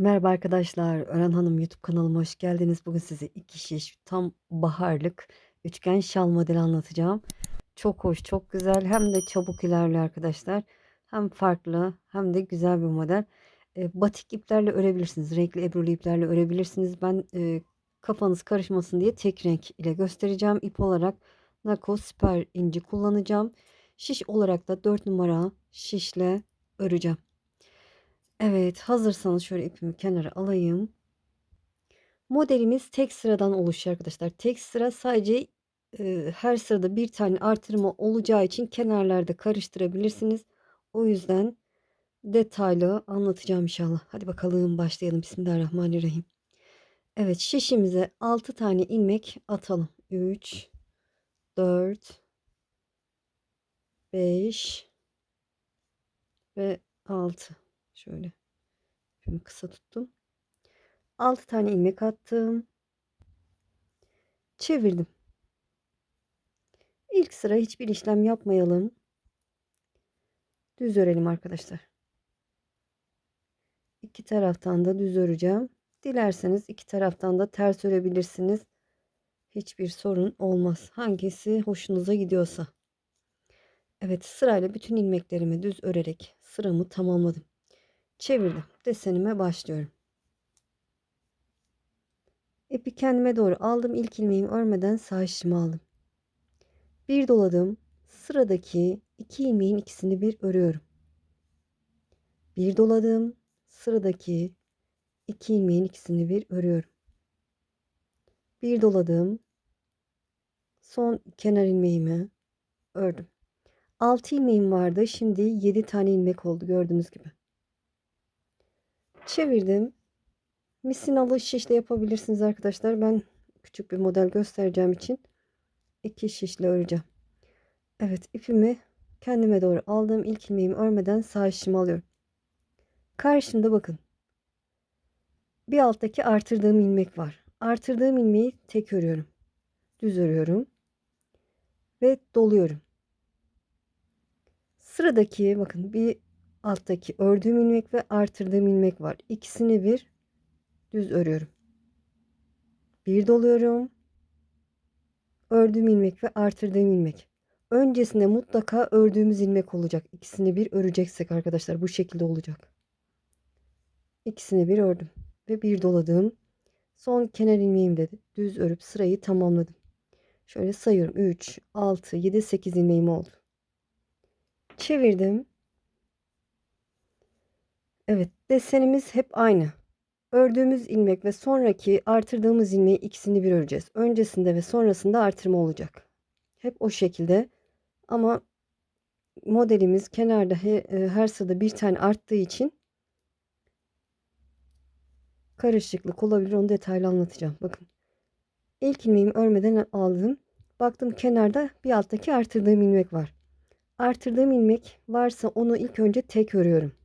Merhaba arkadaşlar, Ören Hanım YouTube kanalıma hoş geldiniz. Bugün size iki şiş tam baharlık üçgen şal modeli anlatacağım. Çok hoş, çok güzel hem de çabuk ilerliyor arkadaşlar. Hem farklı hem de güzel bir model. E, batik iplerle örebilirsiniz, renkli ebrulu iplerle örebilirsiniz. Ben e, kafanız karışmasın diye tek renk ile göstereceğim. İp olarak Nako Süper inci kullanacağım. Şiş olarak da 4 numara şişle öreceğim. Evet, hazırsanız şöyle ipimi kenara alayım. Modelimiz tek sıradan oluşuyor arkadaşlar. Tek sıra sadece e, her sırada bir tane artırma olacağı için kenarlarda karıştırabilirsiniz. O yüzden detaylı anlatacağım inşallah. Hadi bakalım başlayalım. Bismillahirrahmanirrahim. Evet şişimize 6 tane ilmek atalım. 3 4 5 ve 6 şöyle ipimi kısa tuttum. 6 tane ilmek attım. Çevirdim. İlk sıra hiçbir işlem yapmayalım. Düz örelim arkadaşlar. İki taraftan da düz öreceğim. Dilerseniz iki taraftan da ters örebilirsiniz. Hiçbir sorun olmaz. Hangisi hoşunuza gidiyorsa. Evet sırayla bütün ilmeklerimi düz örerek sıramı tamamladım. Çevirdim. Desenime başlıyorum. İpi kendime doğru aldım. İlk ilmeğimi örmeden sağ şişimi aldım. Bir doladım. Sıradaki iki ilmeğin ikisini bir örüyorum. Bir doladım. Sıradaki iki ilmeğin ikisini bir örüyorum. Bir doladım. Son kenar ilmeğimi ördüm. 6 ilmeğim vardı. Şimdi 7 tane ilmek oldu gördüğünüz gibi. Çevirdim. Misinalı şişle yapabilirsiniz arkadaşlar. Ben küçük bir model göstereceğim için iki şişle öreceğim. Evet ipimi kendime doğru aldım. İlk ilmeğimi örmeden sağ şişimi alıyorum. Karşımda bakın. Bir alttaki artırdığım ilmek var. Artırdığım ilmeği tek örüyorum. Düz örüyorum. Ve doluyorum. Sıradaki bakın bir alttaki ördüğüm ilmek ve artırdığım ilmek var. İkisini bir düz örüyorum. Bir doluyorum. Ördüğüm ilmek ve artırdığım ilmek. Öncesinde mutlaka ördüğümüz ilmek olacak. İkisini bir öreceksek arkadaşlar bu şekilde olacak. İkisini bir ördüm ve bir doladım. Son kenar ilmeğimde düz örüp sırayı tamamladım. Şöyle sayıyorum. 3, 6, 7, 8 ilmeğim oldu. Çevirdim. Evet desenimiz hep aynı. Ördüğümüz ilmek ve sonraki artırdığımız ilmeği ikisini bir öreceğiz. Öncesinde ve sonrasında artırma olacak. Hep o şekilde. Ama modelimiz kenarda e, her sırada bir tane arttığı için karışıklık olabilir. Onu detaylı anlatacağım. Bakın. İlk ilmeğimi örmeden aldım. Baktım kenarda bir alttaki artırdığım ilmek var. Artırdığım ilmek varsa onu ilk önce tek örüyorum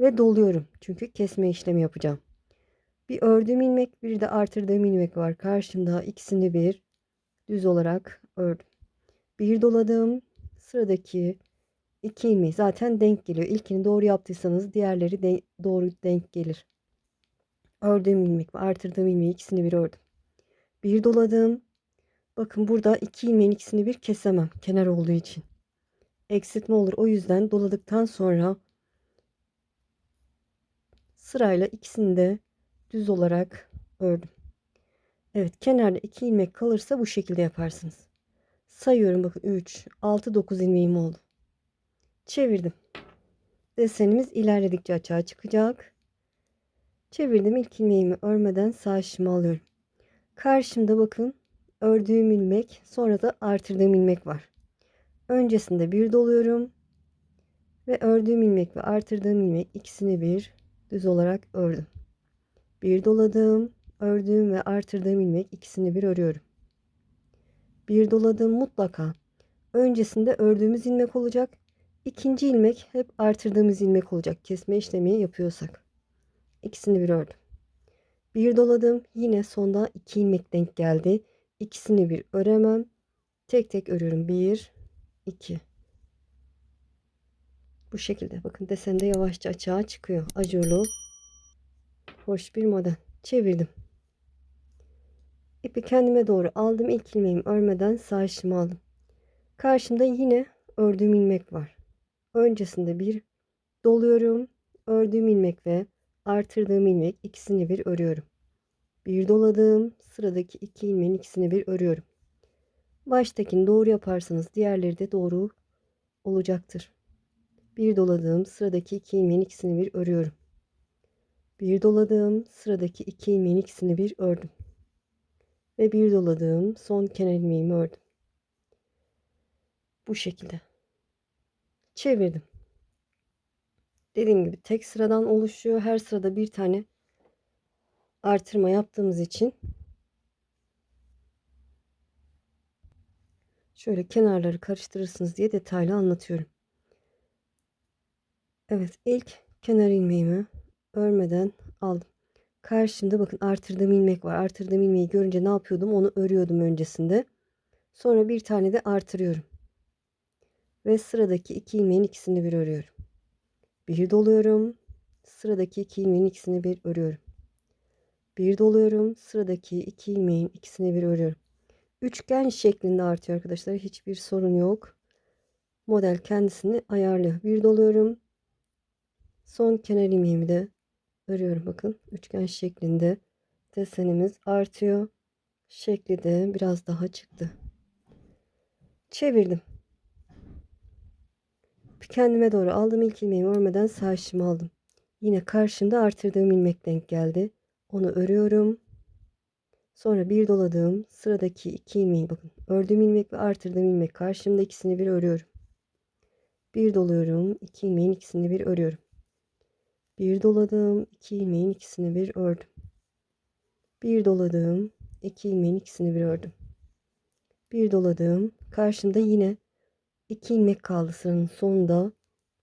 ve doluyorum. Çünkü kesme işlemi yapacağım. Bir ördüğüm ilmek bir de artırdığım ilmek var. Karşımda ikisini bir düz olarak ördüm. Bir doladım. Sıradaki iki ilmeği zaten denk geliyor. İlkini doğru yaptıysanız diğerleri de doğru denk gelir. Ördüğüm ilmek ve artırdığım ilmeği ikisini bir ördüm. Bir doladım. Bakın burada iki ilmeğin ikisini bir kesemem. Kenar olduğu için. Eksiltme olur. O yüzden doladıktan sonra sırayla ikisini de düz olarak ördüm. Evet kenarda iki ilmek kalırsa bu şekilde yaparsınız. Sayıyorum bakın 3, 6, 9 ilmeğim oldu. Çevirdim. Desenimiz ilerledikçe açığa çıkacak. Çevirdim ilk ilmeğimi örmeden sağ şişimi alıyorum. Karşımda bakın ördüğüm ilmek sonra da artırdığım ilmek var. Öncesinde bir doluyorum. Ve ördüğüm ilmek ve artırdığım ilmek ikisini bir düz olarak ördüm. Bir doladım, ördüğüm ve artırdığım ilmek ikisini bir örüyorum. Bir doladım mutlaka. Öncesinde ördüğümüz ilmek olacak. İkinci ilmek hep artırdığımız ilmek olacak. Kesme işlemi yapıyorsak. İkisini bir ördüm. Bir doladım. Yine sonda iki ilmek denk geldi. İkisini bir öremem. Tek tek örüyorum. Bir, iki. Bu şekilde bakın desende yavaşça açığa çıkıyor. Ajurlu. hoş bir model. Çevirdim. İpi kendime doğru aldım. İlk ilmeğimi örmeden sağ işimi aldım. Karşımda yine ördüğüm ilmek var. Öncesinde bir doluyorum. Ördüğüm ilmek ve artırdığım ilmek ikisini bir örüyorum. Bir doladım. Sıradaki iki ilmeğin ikisini bir örüyorum. Baştakini doğru yaparsanız diğerleri de doğru olacaktır. Bir doladığım sıradaki iki ilmeğin ikisini bir örüyorum. Bir doladığım sıradaki iki ilmeğin ikisini bir ördüm. Ve bir doladığım son kenar ilmeğimi ördüm. Bu şekilde. Çevirdim. Dediğim gibi tek sıradan oluşuyor. Her sırada bir tane artırma yaptığımız için şöyle kenarları karıştırırsınız diye detaylı anlatıyorum. Evet ilk kenar ilmeğimi örmeden aldım. Karşımda bakın artırdığım ilmek var. Artırdığım ilmeği görünce ne yapıyordum? Onu örüyordum öncesinde. Sonra bir tane de artırıyorum. Ve sıradaki iki ilmeğin ikisini bir örüyorum. Bir doluyorum. Sıradaki iki ilmeğin ikisini bir örüyorum. Bir doluyorum. Sıradaki iki ilmeğin ikisini bir örüyorum. Üçgen şeklinde artıyor arkadaşlar. Hiçbir sorun yok. Model kendisini ayarlıyor. Bir doluyorum. Son kenar ilmeğimi de örüyorum. Bakın üçgen şeklinde desenimiz artıyor. Şekli de biraz daha çıktı. Çevirdim. Kendime doğru aldım. ilk ilmeğimi örmeden sağ işimi aldım. Yine karşımda artırdığım ilmek denk geldi. Onu örüyorum. Sonra bir doladığım sıradaki iki ilmeği bakın. Ördüğüm ilmek ve artırdığım ilmek karşımda ikisini bir örüyorum. Bir doluyorum. iki ilmeğin ikisini bir örüyorum. Bir doladım. iki ilmeğin ikisini bir ördüm. Bir doladım. iki ilmeğin ikisini bir ördüm. Bir doladım. Karşımda yine iki ilmek kaldı sıranın sonunda.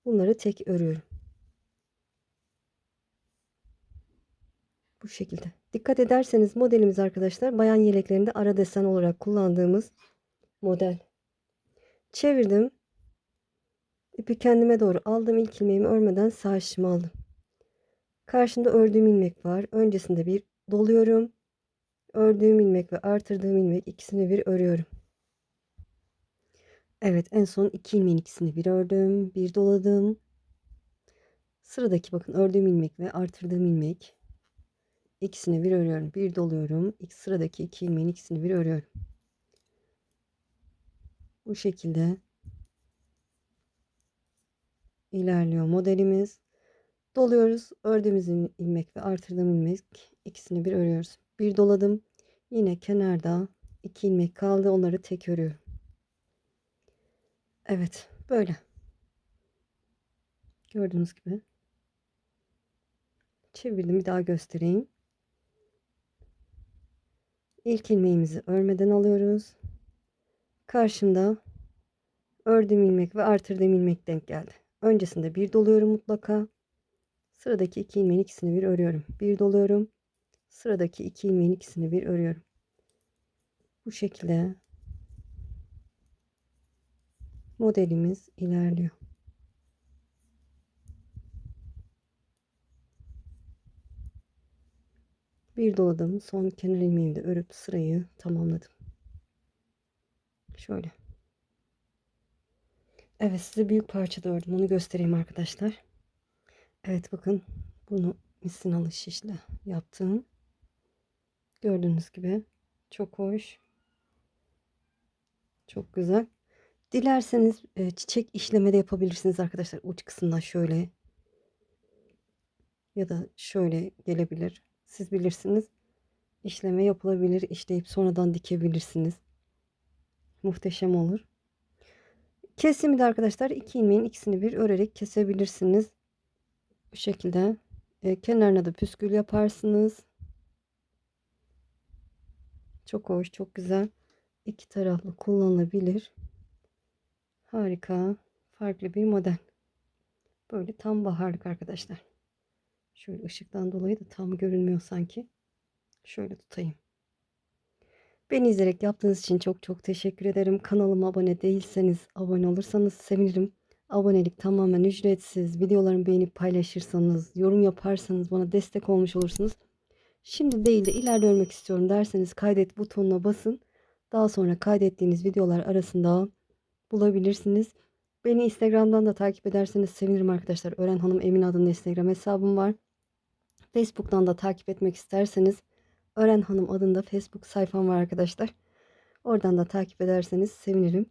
Bunları tek örüyorum. Bu şekilde. Dikkat ederseniz modelimiz arkadaşlar bayan yeleklerinde ara desen olarak kullandığımız model. Çevirdim. İpi kendime doğru aldım. İlk ilmeğimi örmeden sağ işimi aldım. Karşımda ördüğüm ilmek var. Öncesinde bir doluyorum. Ördüğüm ilmek ve artırdığım ilmek ikisini bir örüyorum. Evet en son iki ilmeğin ikisini bir ördüm. Bir doladım. Sıradaki bakın ördüğüm ilmek ve artırdığım ilmek ikisini bir örüyorum. Bir doluyorum. İlk sıradaki iki ilmeğin ikisini bir örüyorum. Bu şekilde ilerliyor modelimiz. Doluyoruz. Ördüğümüz ilmek ve artırdığım ilmek ikisini bir örüyoruz. Bir doladım. Yine kenarda iki ilmek kaldı. Onları tek örüyorum. Evet, böyle. Gördüğünüz gibi. Çevirdim bir daha göstereyim. İlk ilmeğimizi örmeden alıyoruz. Karşımda ördüğüm ilmek ve artırdığım ilmek denk geldi. Öncesinde bir doluyorum mutlaka. Sıradaki iki ilmeğin ikisini bir örüyorum. Bir doluyorum. Sıradaki iki ilmeğin ikisini bir örüyorum. Bu şekilde modelimiz ilerliyor. Bir doladım. Son kenar ilmeğimi de örüp sırayı tamamladım. Şöyle. Evet size büyük parçada ördüm. Onu göstereyim arkadaşlar. Evet bakın bunu misinalı şişle yaptım. Gördüğünüz gibi çok hoş. Çok güzel. Dilerseniz e, çiçek işleme de yapabilirsiniz arkadaşlar. Uç kısmına şöyle ya da şöyle gelebilir. Siz bilirsiniz. İşleme yapılabilir. İşleyip sonradan dikebilirsiniz. Muhteşem olur. Kesimi de arkadaşlar iki ilmeğin ikisini bir örerek kesebilirsiniz. Bu şekilde. E, kenarına da püskül yaparsınız. Çok hoş, çok güzel. İki taraflı kullanılabilir. Harika. Farklı bir model. Böyle tam baharlık arkadaşlar. Şöyle ışıktan dolayı da tam görünmüyor sanki. Şöyle tutayım. Beni izleyerek yaptığınız için çok çok teşekkür ederim. Kanalıma abone değilseniz abone olursanız sevinirim. Abonelik tamamen ücretsiz. Videolarımı beğenip paylaşırsanız, yorum yaparsanız bana destek olmuş olursunuz. Şimdi değil de ileride örmek istiyorum derseniz kaydet butonuna basın. Daha sonra kaydettiğiniz videolar arasında bulabilirsiniz. Beni Instagram'dan da takip ederseniz sevinirim arkadaşlar. Ören Hanım Emin adında Instagram hesabım var. Facebook'tan da takip etmek isterseniz Ören Hanım adında Facebook sayfam var arkadaşlar. Oradan da takip ederseniz sevinirim.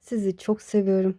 Sizi çok seviyorum.